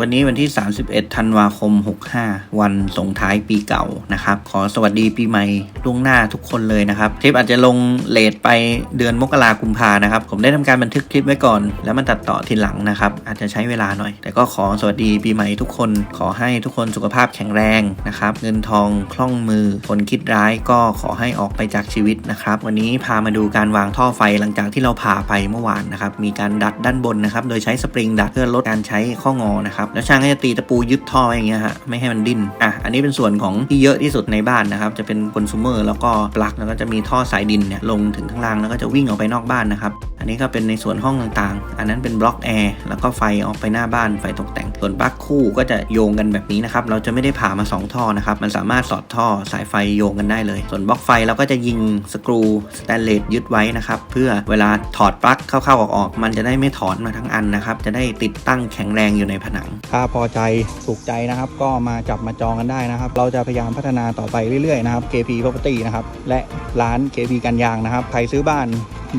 วันนี้วันที่ 31 ธันวาคม 65 วันส่งท้ายปีเก่านะครับ ขอสวัสดีปีใหม่ล่วงหน้าทุกคนเลยนะครับ คลิปอาจจะลงเลทไปเดือนมกรากุมภานะครับ ผมได้ทำการบันทึกคลิปไว้ก่อน แล้วมันตัดต่อทีหลังนะครับ อาจจะใช้เวลาหน่อย แต่ก็ขอสวัสดีปีใหม่ทุกคน ขอให้ทุกคนสุขภาพแข็งแรงนะครับ เงินทองคล่องมือ คนคิดร้ายก็ขอให้ออกไปจากชีวิตนะครับ วันนี้พามาดูการวางท่อไฟหลังจากที่เราผ่าไปเมื่อวานนะครับ มีการดัดด้านบนนะครับ โดยใช้สปริงดัดเพื่อลดการใช้ข้องอนะครับแล้วช่างก็จะตีตะปูยึดท่อไว้อย่างเงี้ยฮะไม่ให้มันดิ้นอะอันนี้เป็นส่วนของที่เยอะที่สุดในบ้านนะครับจะเป็นคอน sumer แล้วก็ปลั๊กแล้วก็จะมีท่อสายดินเนี่ยลงถึงข้างล่างแล้วก็จะวิ่งออกไปนอกบ้านนะครับอันนี้ก็เป็นในส่วนห้องต่างๆ อันนั้นเป็นบล็อกแอร์แล้วก็ไฟออกไปหน้าบ้านไฟตกแต่ง ส่วนปลั๊กคู่ก็จะโยงกันแบบนี้นะครับเราจะไม่ได้ผ่ามา 2 ท่อนะครับมันสามารถสอดท่อสายไฟโยงกันได้เลย ส่วนบล็อกไฟเราก็จะยิงสกรูสแตนเลสยึดไว้นะครับเพื่อเวลาถอดปลั๊กเข้าๆออกๆมันจะได้ไม่ถอนมาทั้งอันนะครับจะได้ติดตั้งแข็งแรงอยู่ในผนังถ้าพอใจถูกใจนะครับ ก็มาจับมาจองกันได้นะครับ เราจะพยายามพัฒนาต่อไปเรื่อยๆนะครับ KP Property นะครับและร้าน KP กันยางนะครับใครซื้อบ้าน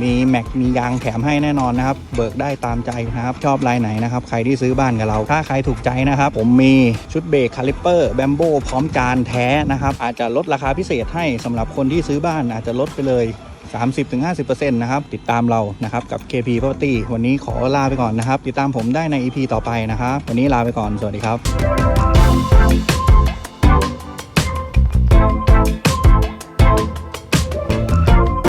มีแม็กมียางแถมให้แน่นอนนะครับ เบิกได้ตามใจนะครับ ชอบลายไหนนะครับ ใครที่ซื้อบ้านกับเรา ถ้าใครถูกใจนะครับ ผมมีชุดเบรกคาลิปเปอร์แบมโบพร้อมจานแท้นะครับ อาจจะลดราคาพิเศษให้สำหรับคนที่ซื้อบ้านอาจจะลดไปเลย 30-50%นะครับ ติดตามเรานะครับกับ KP Property วันนี้ขอลาไปก่อนนะครับ ติดตามผมได้ใน EP ต่อไปนะครับ วันนี้ลาไปก่อน สวัสดีครับ